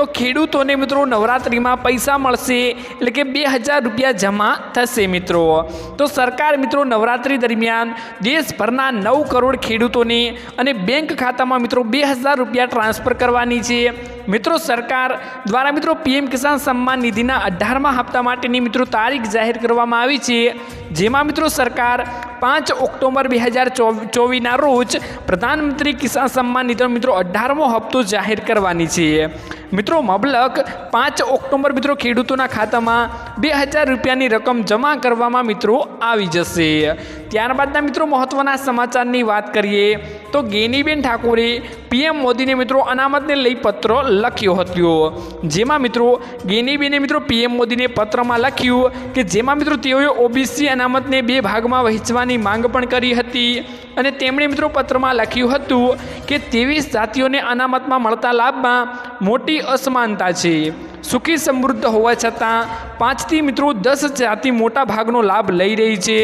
તો ખેડૂતોને મિત્રો નવરાત્રિમાં પૈસા મળશે એટલે કે બે હજાર રૂપિયા જમા થશે મિત્રો. તો સરકાર મિત્રો નવરાત્રિ દરમિયાન દેશભરના નવ કરોડ ખેડૂતોને અને બેંક ખાતામાં મિત્રો બે હજાર રૂપિયા ટ્રાન્સફર કરવાની છે. મિત્રો, સરકાર દ્વારા મિત્રો પીએમ કિસાન સન્માન નિધિના અઢારમા હપ્તા માટેની મિત્રો તારીખ જાહેર કરવામાં આવી છે. જેમાં મિત્રો સરકાર પાંચ ઓક્ટોબર બે હજાર ચોવીસના રોજ પ્રધાનમંત્રી કિસાન સન્માન નિધિનો મિત્રો અઢારમો હપ્તો જાહેર કરવાની છે. મિત્રો મબલક પાંચ ઓક્ટોબર મિત્રો ખેડૂતોના ખાતામાં બે હજાર રૂપિયાની રકમ જમા કરવામાં મિત્રો આવી જશે. ત્યારબાદના મિત્રો મહત્ત્વના સમાચારની વાત કરીએ તો ગેનીબેન ઠાકોરે પીએમ મોદીને મિત્રો અનામતને લઈ પત્ર લખ્યો હતો. જેમાં મિત્રો ગેનીબેને મિત્રો પીએમ મોદીને પત્રમાં લખ્યું કે જેમાં મિત્રો તેઓએ ઓબીસી અનામતને બે ભાગમાં વહેંચવાની માંગ પણ કરી હતી. અને તેમણે મિત્રો પત્રમાં લખ્યું હતું કે ત્રેવીસ જાતિઓને અનામતમાં મળતા લાભમાં મોટી અસમાનતા છે. સુખી સમૃદ્ધ હોવા છતાં પાંચથી મિત્રો દસ જાતિ મોટા ભાગનો લાભ લઈ રહી છે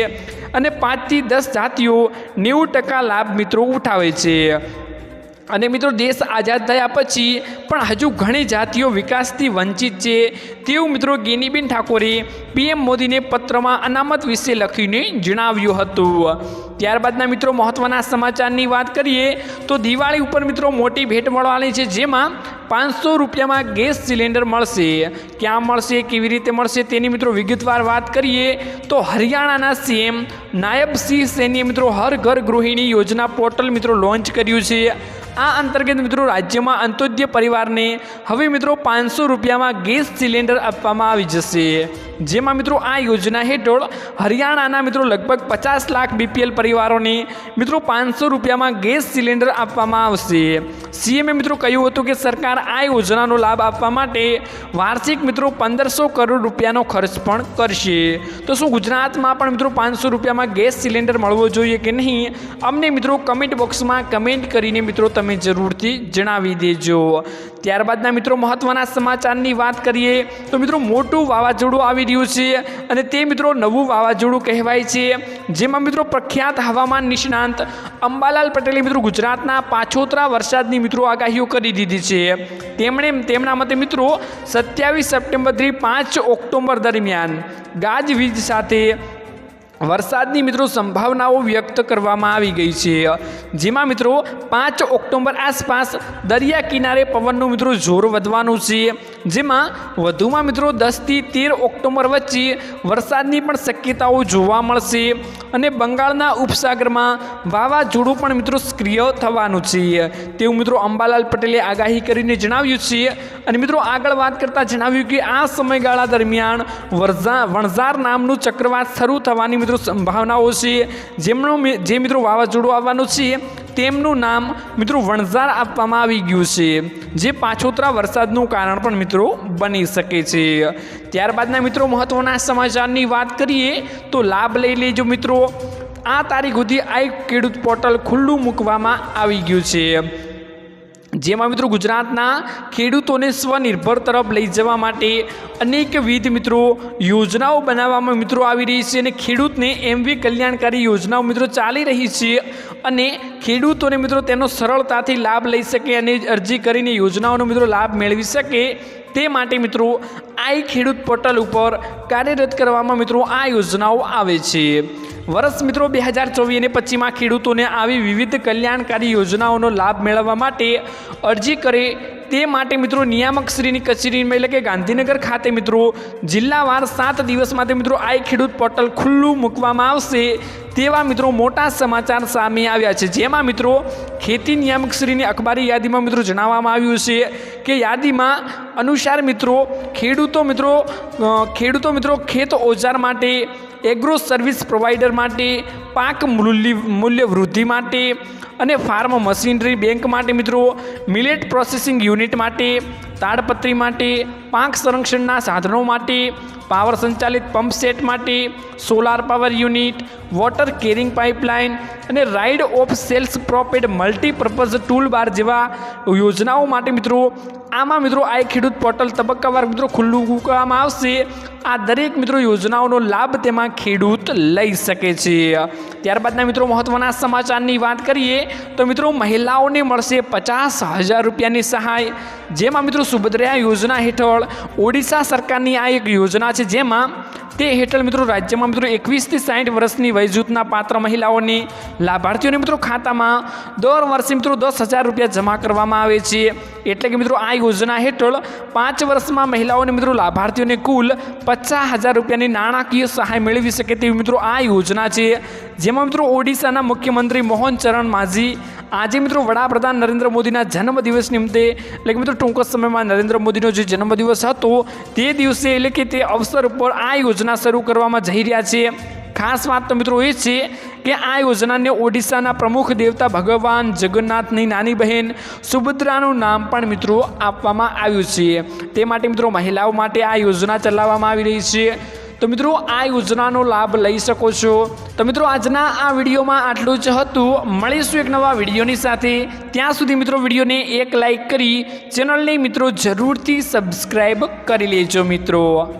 અને પાંચથી દસ જાતિઓ નેવું ટકા લાભ મિત્રો ઉઠાવે છે. અને મિત્રો, દેશ આઝાદ થયા પછી પણ હજુ ઘણી જાતિઓ વિકાસથી વંચિત છે. તેવું મિત્રો, ગેનીબેન ઠાકોરે પીએમ મોદીને પત્રમાં અનામત વિશે લખીને જણાવ્યું હતું. ત્યારબાદના મિત્રો મહત્ત્વના સમાચારની વાત કરીએ તો દિવાળી ઉપર મિત્રો, મોટી ભેટ મળવાની છે, જેમાં પાંચસો રૂપિયામાં ગેસ સિલિન્ડર મળશે. ક્યાં મળશે, કેવી રીતે મળશે તેની મિત્રો, વિગતવાર વાત કરીએ તો હરિયાણાના સીએમ નાયબ સિંહ સૈનીએ મિત્રો, હર ઘર ગૃહિણી યોજના પોર્ટલ મિત્રો, લોન્ચ કર્યું છે. આ અંતર્ગત મિત્રો રાજ્યમાં અંત્યોદય પરિવારને હવે મિત્રો પાંચસો રૂપિયામાં ગેસ સિલિન્ડર આપવામાં આવી જશે. જેમાં મિત્રો આ યોજના હેઠળ હરિયાણાના મિત્રો લગભગ પચાસ લાખ બીપીએલ પરિવારોને મિત્રો પાંચસો રૂપિયામાં ગેસ સિલિન્ડર આપવામાં આવશે. સીએમએ મિત્રો કહ્યું હતું કે સરકાર આ યોજનાનો લાભ આપવા માટે વાર્ષિક મિત્રો પંદરસો કરોડ રૂપિયાનો ખર્ચ પણ કરશે. તો શું ગુજરાતમાં પણ મિત્રો પાંચસો રૂપિયામાં ગેસ સિલિન્ડર મળવો જોઈએ કે નહીં? અમને મિત્રો કમેન્ટ બોક્સમાં કમેન્ટ કરીને મિત્રો તમે જરૂરથી જણાવી દેજો. ત્યારબાદના મિત્રો મહત્ત્વના સમાચારની વાત કરીએ, તો મિત્રો મોટું વાવાઝોડું આવી રહ્યું છે અને તે મિત્રો નવું વાવાઝોડું કહેવાય છે. જેમાં મિત્રો પ્રખ્યાત હવામાન નિષ્ણાંત અંબાલાલ પટેલે મિત્રો ગુજરાતના પાછોતરા વરસાદની મિત્રો આગાહીઓ કરી દીધી છે. તેમણે તેમના મતે મિત્રો સત્યાવીસ સપ્ટેમ્બરથી પાંચ ઓક્ટોબર દરમિયાન ગાજવીજ સાથે વરસાદની મિત્રો સંભાવનાઓ વ્યક્ત કરવામાં આવી ગઈ છે. જેમાં મિત્રો પાંચ ઓક્ટોબર આસપાસ દરિયા કિનારે પવનનું મિત્રો જોર વધવાનું છે. જેમાં વધુમાં મિત્રો દસથી તેર ઓક્ટોબર વચ્ચે વરસાદની પણ શક્યતાઓ જોવા મળશે અને બંગાળના ઉપસાગરમાં વાવાઝોડું પણ મિત્રો સક્રિય થવાનું છે. તેવું મિત્રો અંબાલાલ પટેલે આગાહી કરીને જણાવ્યું છે અને મિત્રો આગળ વાત કરતાં જણાવ્યું કે આ સમયગાળા દરમિયાન વરઝા વણઝાર નામનું ચક્રવાત શરૂ થવાની મિત્રો સંભાવનાઓ છે. જેમનો જે મિત્રો વાવાઝોડું આવવાનું છે તેમનું નામ મિત્રો વણઝાર આપવામાં આવી ગયું છે, જે પાછોતરા વરસાદનું કારણ પણ મિત્રો બની શકે છે. ત્યારબાદના મિત્રો મહત્ત્વના સમાચારની વાત કરીએ, તો લાભ લઈ લેજો મિત્રો. આ તારીખ સુધી આ એક ખેડૂત પોર્ટલ ખુલ્લું મૂકવામાં આવી ગયું છે. જેમાં મિત્રો ગુજરાતના ખેડૂતોને સ્વનિર્ભર તરફ લઈ જવા માટે અનેકવિધ મિત્રો યોજનાઓ બનાવવામાં મિત્રો આવી રહી છે અને ખેડૂતને એમવી કલ્યાણકારી યોજનાઓ મિત્રો ચાલી રહી છે. અને ખેડૂતોને મિત્રો તેનો સરળતાથી લાભ લઈ શકે અને અરજી કરીને યોજનાઓનો મિત્રો લાભ મેળવી શકે તે માટે મિત્રો આ ખેડૂત પોર્ટલ ઉપર કાર્યરત કરવામાં મિત્રો આ યોજનાઓ આવે છે. વર્ષ મિત્રો બે હજાર ચોવીસ અને પચીસમાં ખેડૂતોને આવી વિવિધ કલ્યાણકારી યોજનાઓનો લાભ મેળવવા માટે અરજી કરે તે માટે મિત્રો નિયામકશ્રીની કચેરીમાં એટલે કે ગાંધીનગર ખાતે મિત્રો જિલ્લાવાર સાત દિવસ માટે મિત્રો આ ખેડૂત પોર્ટલ ખુલ્લું મૂકવામાં આવશે તેવા મિત્રો મોટા સમાચાર સામે આવ્યા છે. જેમાં મિત્રો ખેતી નિયામકશ્રીની અખબારી યાદીમાં મિત્રો જણાવવામાં આવ્યું છે કે યાદીમાં અનુસાર મિત્રો ખેડૂતો મિત્રો ખેડૂતો મિત્રો ખેત ઓજાર માટે એગ્રો સર્વિસ પ્રોવાઈડર માટે, પાક મૂલ્ય મૂલ્ય વૃદ્ધિ માટે અને ફાર્મ મશીનરી બેંક માટે મિત્રો, મિલેટ પ્રોસેસિંગ યુનિટ માટે તાડપત્રી માટે, પાંખ સંરક્ષણના સાધનો માટે, પાવર સંચાલિત પંપ સેટ માટે, solar power unit, water carrying pipeline અને ride of self propelled multipurpose tool bar જેવા યોજનાઓ માટે મિત્રો, આમાં મિત્રો આ ખેડૂત પોર્ટલ તબક્કાવાર મિત્રો ખુલ્લું મૂકવામાં આવશે. આ દરેક મિત્રો યોજનાઓનો લાભ તેમાં ખેડૂત લઈ શકે છે. ત્યારબાદના મિત્રો મહત્ત્વના સમાચારની વાત કરીએ, તો મિત્રો મહિલાઓને મળશે પચાસ હજાર રૂપિયાની સહાય. જેમાં મિત્રો સુભદ્રા યોજના હેઠળ ઓડિશા સરકારની આ એક યોજના છે જેમાં તે હેઠળ મિત્રો રાજ્યમાં મિત્રો એકવીસથી સાઠ વર્ષની વયજૂથના પાત્ર મહિલાઓની લાભાર્થીઓને મિત્રો ખાતામાં દર વર્ષે મિત્રો દસ હજાર રૂપિયા જમા કરવામાં આવે છે. એટલે કે મિત્રો આ યોજના હેઠળ પાંચ વર્ષમાં મહિલાઓને મિત્રો લાભાર્થીઓને કુલ પચાસ હજાર રૂપિયાની નાણાકીય સહાય મેળવી શકે તેવી મિત્રો આ યોજના છે. જેમાં મિત્રો ઓડિશાના મુખ્યમંત્રી મોહન ચરણ માઝી આજે મિત્રો વડાપ્રધાન નરેન્દ્ર મોદીના જન્મદિવસ નિમિત્તે એટલે કે મિત્રો ટૂંક સમયમાં નરેન્દ્ર મોદીનો જે જન્મદિવસ હતો, તે દિવસે એટલે કે તે અવસર ઉપર આ યોજના શરૂ કરવામાં જઈ રહ્યા છે. ખાસ વાત તો મિત્રો એ છે કે આ યોજનાને ઓડિશાના પ્રમુખ દેવતા ભગવાન જગન્નાથની નાની બહેન સુભદ્રાનું નામ પણ મિત્રો આપવામાં આવ્યું છે. તે માટે મિત્રો મહિલાઓ માટે આ યોજના ચલાવવામાં આવી રહી છે. તો મિત્રો, આ યોજનાનો લાભ લઈ શકો છો. તો મિત્રો, આજના આ વિડીયોમાં આટલું જ હતું. મળીશું એક નવા વિડીયોની સાથે. ત્યાં સુધી મિત્રો, વિડીયોને એક લાઈક કરી ચેનલને મિત્રો, જરૂરથી સબસ્ક્રાઈબ કરી લેજો મિત્રો.